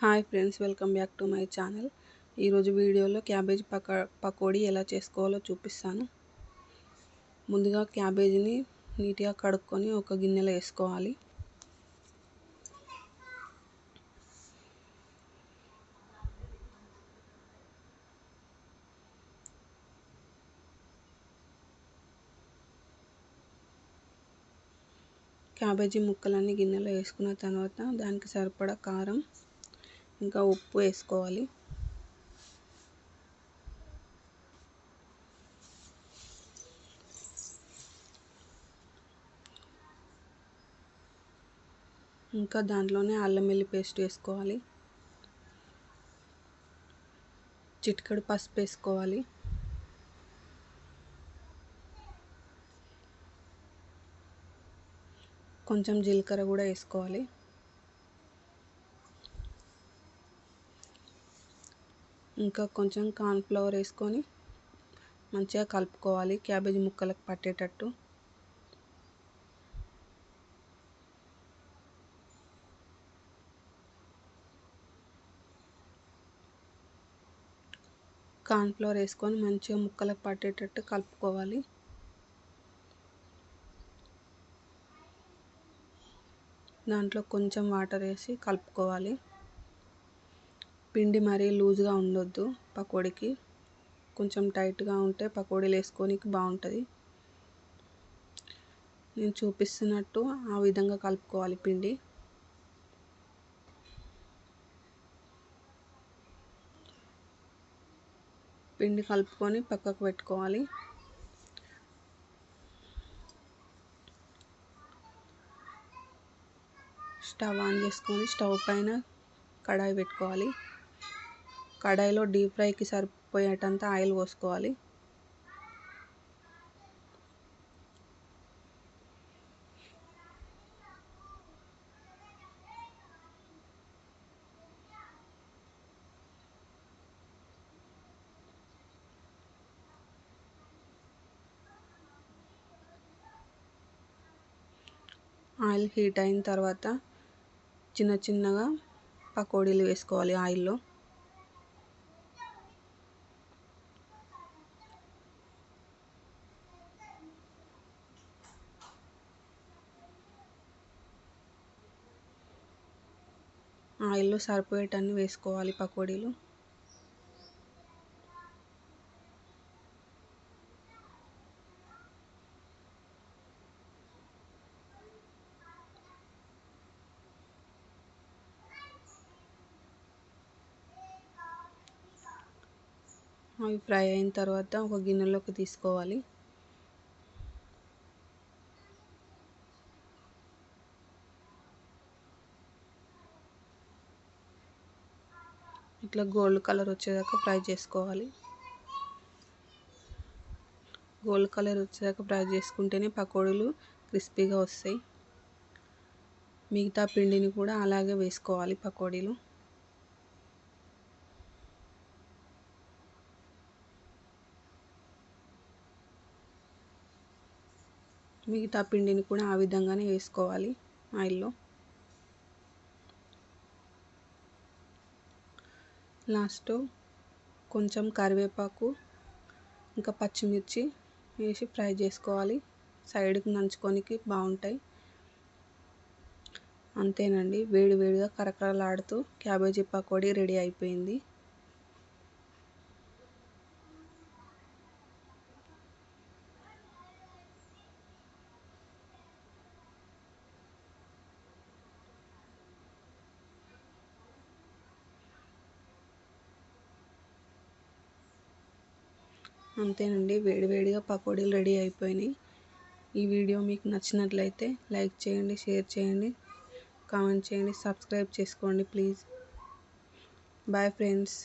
Hi friends welcome back to my channel. ఈరోజు వీడియోలో cabbage పక పకోడీ ఎలా చేసుకోవాలో చూపిస్తాను. ముందుగా క్యాబేజీని నీట్గా కడుక్కొని ఒక గిన్నెలో వేసుకోవాలి. క్యాబేజీ ముక్కలన్నీ గిన్నెలో వేసుకున్న తర్వాత దానికి సరిపడా కారం ఇంకా ఉప్పు వేసుకోవాలి. ఇంకా దాంట్లోనే అల్లం వెల్లి పేస్ట్ వేసుకోవాలి. చిటికెడు పసుపు వేసుకోవాలి. కొంచెం జీలకర్ర కూడా వేసుకోవాలి. ఇంకా కొంచెం కార్న్ఫ్లవర్ వేసుకొని మంచిగా కలుపుకోవాలి. క్యాబేజీ ముక్కలకు పట్టేటట్టు. కార్న్ఫ్లవర్ వేసుకొని మంచిగా ముక్కలకు పట్టేటట్టు కలుపుకోవాలి. దాంట్లో కొంచెం వాటర్ వేసి కలుపుకోవాలి. పిండి మరీ లూజ్గా ఉండొద్దు పకోడీకి. కొంచెం టైట్గా ఉంటే పకోడీలు వేసుకోనికి బాగుంటుంది. నేను చూపిస్తున్నట్టు ఆ విధంగా కలుపుకోవాలి పిండి. పిండి కలుపుకొని పక్కకు పెట్టుకోవాలి. స్టవ్ ఆన్ చేసుకొని స్టవ్ పైన కడాయి పెట్టుకోవాలి. కడాయిలో డీప్ ఫ్రైకి సరిపోయేటంత ఆయిల్ పోసుకోవాలి. ఆయిల్ హీట్ అయిన తర్వాత చిన్న చిన్నగా పకోడీలు వేసుకోవాలి ఆయిల్లో. ఆయిల్లో సరిపోయేటన్ని వేసుకోవాలి పకోడీలు. అవి ఫ్రై అయిన తర్వాత ఒక గిన్నెలోకి తీసుకోవాలి. ఇట్లా గోల్డ్ కలర్ వచ్చేదాకా ఫ్రై చేసుకోవాలి. గోల్డ్ కలర్ వచ్చేదాకా ఫ్రై చేసుకుంటేనే పకోడీలు క్రిస్పీగా వస్తాయి. మిగతా పిండిని కూడా అలాగే వేసుకోవాలి పకోడీలు. మిగతా పిండిని కూడా ఆ విధంగానే వేసుకోవాలి ఆయిల్లో. లాస్ట్ కొంచెం కరివేపాకు ఇంకా పచ్చిమిర్చి వేసి ఫ్రై చేసుకోవాలి. సైడ్కి నంచుకోనికి బాగుంటాయి అంతేనండి. వేడి వేడిగా కరకరలాడుతూ క్యాబేజీ పకోడీ రెడీ అయిపోయింది. అంతేనండి. వేడివేడిగా పకోడీలు రెడీ అయిపోయినాయి. ఈ వీడియో మీకు నచ్చినట్లయితే లైక్ చేయండి షేర్ చేయండి కామెంట్ చేయండి సబ్స్క్రైబ్ చేసుకోండి ప్లీజ్. Bye friends.